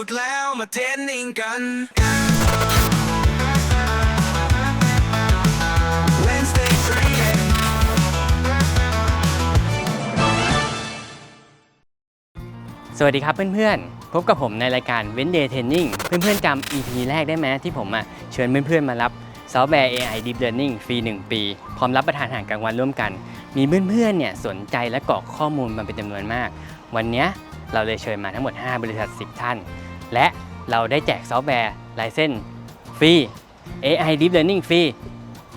พูดแล้วมาเทนนิ่งกันสวัสดีครับเพื่อนๆ พบกับผมในรายการ w e n Day Training เพื่อนๆจำ EP แรกได้ไหมที่ผมอะเชิญเพื่อนๆมารับซอฟต์แวร์ AI Deep Learning ฟรี 1 ปี พร้อมรับประทานอาหารกลางวันร่วมกัน มีเพื่อนๆเนี่ยสนใจและกรอกข้อมูลมาเป็นจำนวนมาก วันนี้เราเลยเชิญมาทั้งหมด 5 บริษัท 10 ท่าน และเราได้แจกซอฟต์แวร์ลายเส้นฟรี AI Deep Learning ฟรี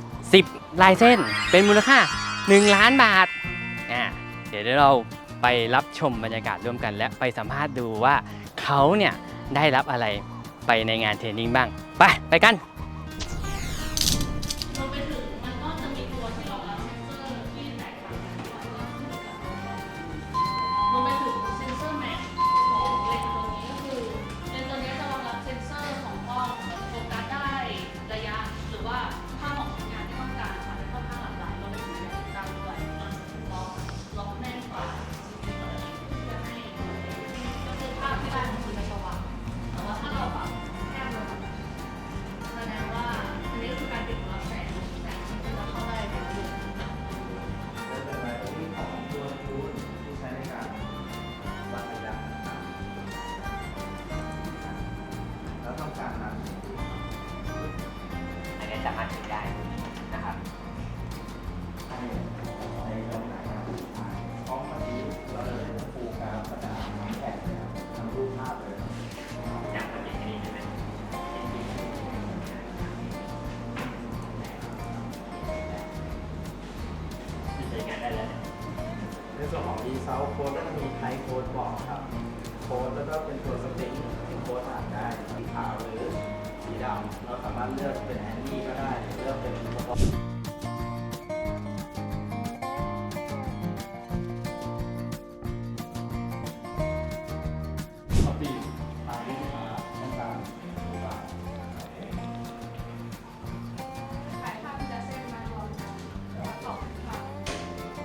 10 ลายเส้นเป็นมูลค่า 1 ล้านบาทอ่าเดี๋ยวเราไปรับชมบรรยากาศร่วมกันและไปสัมภาษณ์ดูว่าเขาเนี่ยได้รับอะไรไปในงานเทรนนิ่งบ้าง ไป ไปกัน ส่วนของดีเซลโค้ดก็จะมีไทโค้ดบอกครับ โค้ดแล้วก็เป็นตัวสตริงที่โค้ดอ่านได้สีขาวหรือสีดำเราสามารถเลือกเป็นแอนนี่ก็ได้ เลือกเป็นเฉพาะ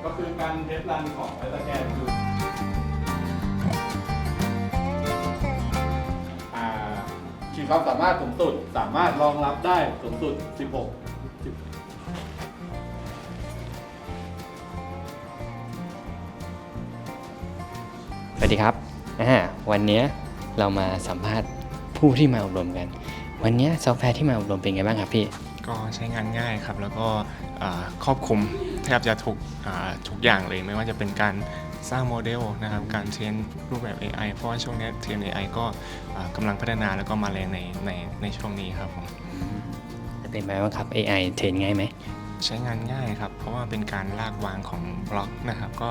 ก็คือการเทสรันของไอสแกนคืออ่าขีดความสามารถสูงสุดสามารถรองรับได้สูงสุด 16 สวัสดีครับอ่าวันเนี้ยเรามาสัมภาษณ์ผู้ที่มาอบรมกัน วันเนี้ยซอฟต์แวร์ที่มาอบรมเป็นไงบ้างครับพี่ ก็ใช้งานง่ายครับ แล้วก็อ่าครอบคลุม แทบจะทุกอ่าทุกอย่างเลยไม่ว่าจะเป็นการสร้างโมเดลนะครับการเทรนรูปแบบ AI เพราะว่าช่วงนี้เทรน AI ก็อ่ากำลังพัฒนาแล้วก็มาแรงในในในช่วงนี้ครับผมจะเป็นไหมบ้างครับ AI เทรนง่ายไหมใช้งานง่ายครับ เพราะว่าเป็นการลากวางของบล็อกนะครับ ก็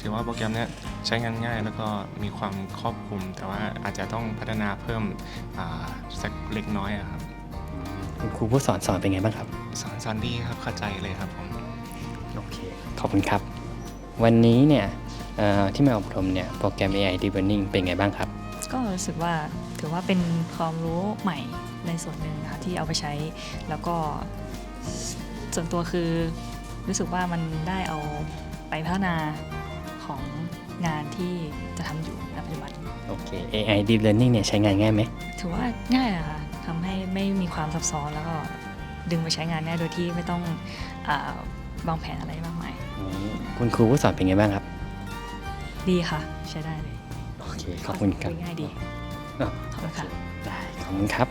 ถือว่าโปรแกรมเนี้ยใช้งานง่ายแล้วก็มีความครอบคลุม แต่ว่าอาจจะต้องพัฒนาเพิ่มอ่าสักเล็กน้อยอะครับคุณครูผู้สอนสอนเป็นไงบ้างครับ สอนสอนดีครับเข้าใจเลยครับผมโอ เค ขอบคุณครับ วันนี้เนี่ยเอ่อที่มาอบรมเนี่ยโปรแกรม AI Deep Learning เป็นไงบ้างครับ ก็รู้สึกว่าถือว่าเป็นความรู้ใหม่ในส่วนหนึ่งนะคะที่เอาไปใช้ แล้วก็ส่วนตัวคือรู้สึกว่ามันได้เอาไปพัฒนาของงานที่จะทำอยู่ในปัจจุบันโอเค AI Deep Learning เนี่ยใช้งานง่ายไหมถือว่าง่ายนะคะทำให้ไม่มีความซับซ้อนแล้วก็ดึงไปใช้งานได้โดยที่ไม่ต้องอา วางแผนอะไรมากมายอืมคุณครูผู้สอนเป็นไงบ้างครับ ดีค่ะ ใช้ได้เลย โอเค ขอบคุณครับยง่ายดีอะขอบคุณค่ะได้ขอบคุณครับ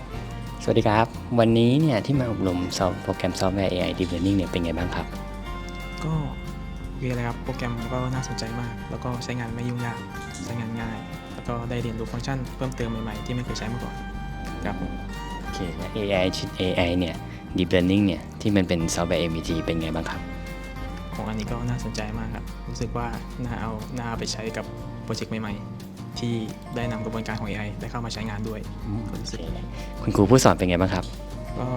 สวัสดีครับ วันนี้เนี่ยที่มาอบรมซอฟต์โปรแกรมซอฟต์แวร์ AI Deep Learning เนี่ยเป็นไงบ้างครับ ก็โอเคเลยครับ โปรแกรมก็น่าสนใจมาก แล้วก็ใช้งานไม่ยุ่งยาก ใช้งานง่าย แล้วก็ได้เรียนรู้ฟังก์ชันเพิ่มเติมใหม่ๆ ที่ไม่เคยใช้มาก่อน ครับผม โอเคและ AI ชิ้น AI เนี่ย Deep Learning เนี่ยที่มันเป็นซอฟต์แวร์ MVG เป็นไงบ้างครับ ของอันนี้ก็น่าสนใจมากครับ รู้สึกว่าน่าเอาน่าเอาไปใช้กับโปรเจกต์ใหม่ๆ ที่ได้นำกระบวนการของ AI ได้เข้ามาใช้งานด้วยก็รู้สึกคุณครูผู้สอนเป็นไงบ้างครับ ก็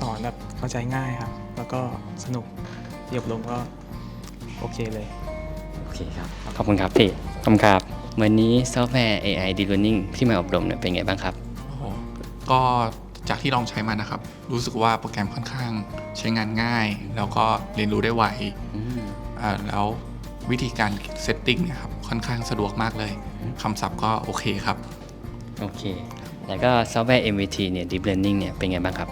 สอนแบบเข้าใจง่ายครับ แล้วก็สนุกที่อบรมก็โอเคเลย โอเคครับ ขอบคุณครับพี่ขอบคุณครับ วันนี้ซอฟต์แวร์ AI Deep Learning ที่มาอบรมเนี่ยเป็นไงบ้างครับโอ้โหก็ จากที่ลองใช้มานะครับ รู้สึกว่าโปรแกรมค่อนข้างใช้งานง่าย แล้วก็เรียนรู้ได้ไวอืมอ่าแล้ววิธีการเซตติ้งเนี่ยครับค่อนข้างสะดวกมากเลยคำศัพท์ก็โอเคครับ โอเค แล้วก็ซอฟต์แวร์ MVT เนี่ย Deep Learning เนี่ยเป็นไงบ้างครับ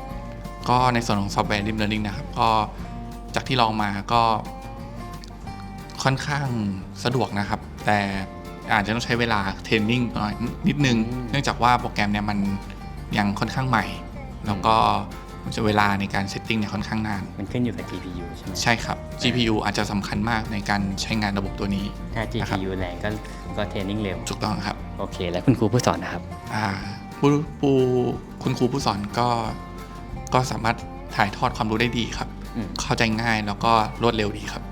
ก็ในส่วนของซอฟต์แวร์ Deep Learning นะครับก็จากที่ลองมาก็ค่อนข้างสะดวกนะครับ แต่อาจจะต้องใช้เวลาเทรนนิ่งหน่อยนิดนึงอืมเนื่องจากว่าโปรแกรมเนี่ยมันยังค่อนข้างใหม่ แล้วก็จะเวลาในการเซตติ้งเนี่ยค่อนข้างนาน มันขึ้นอยู่กับ GPU ใช่ไหมใช่ครับ GPU อาจจะสำคัญมากในการใช้งานระบบตัวนี้ ถ้านะครับ GPU แรงก็ก็เทรนนิ่งเร็วถูกต้องครับ โอเค แล้วคุณครูผู้สอนนะครับอ่าผู้ผู้คุณครูผู้สอนก็ก็สามารถถ่ายทอดความรู้ได้ดีครับอืมเข้าใจง่ายแล้วก็รวดเร็วดีครับ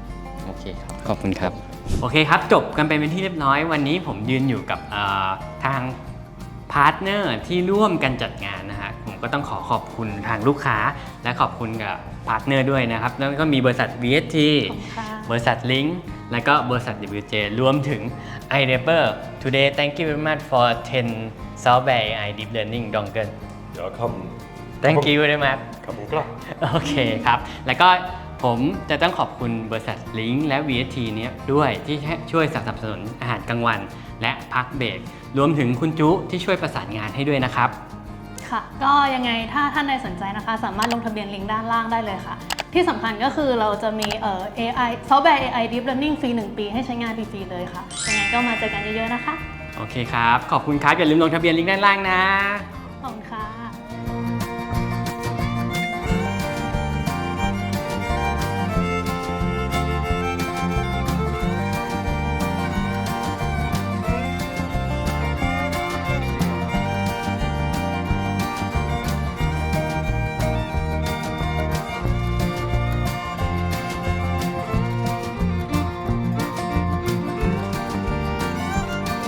โอเคครับ ขอบคุณครับ โอเคครับ จบกันไปเป็นที่เรียบร้อยวันนี้ผมยืนอยู่กับเอ่อทางพาร์ทเนอร์ที่ร่วมกันจัดงานนะฮะผม ก็ต้องขอขอบคุณทางลูกค้า และขอบคุณกับพาร์ทเนอร์ด้วยนะครับแล้วก็มีบริษัท VST ขอบคุณค่ะบริษัท Link แล้วก็บริษัท WJ รวมถึง iRapper today thank you very much for 10 software AI deep learning dongle เดี๋ยวเข้า thank you very much ขอบคุณครับโอเคครับ แล้วก็ผมจะต้องขอบคุณบริษัทลิงก์และ VST เนี้ยด้วยที่ช่วยสนับสนุนอาหารกลางวัน และพักเบรกรวมถึงคุณจุที่ช่วยประสานงานให้ด้วยนะครับ ค่ะ ก็ยังไงถ้าท่านใดสนใจนะคะ สามารถลงทะเบียนลิงก์ด้านล่างได้เลยค่ะ ที่สำคัญก็คือเราจะมีเอ่อ AI ซอฟต์แวร์ AI Deep Learning ฟรี 1 ปี ให้ใช้งานฟรีๆเลยค่ะยังไงก็มาเจอกันเยอะๆนะคะ โอเคครับ ขอบคุณครับ อย่าลืมลงทะเบียนลิงก์ด้านล่างนะ ขอบคุณค่ะ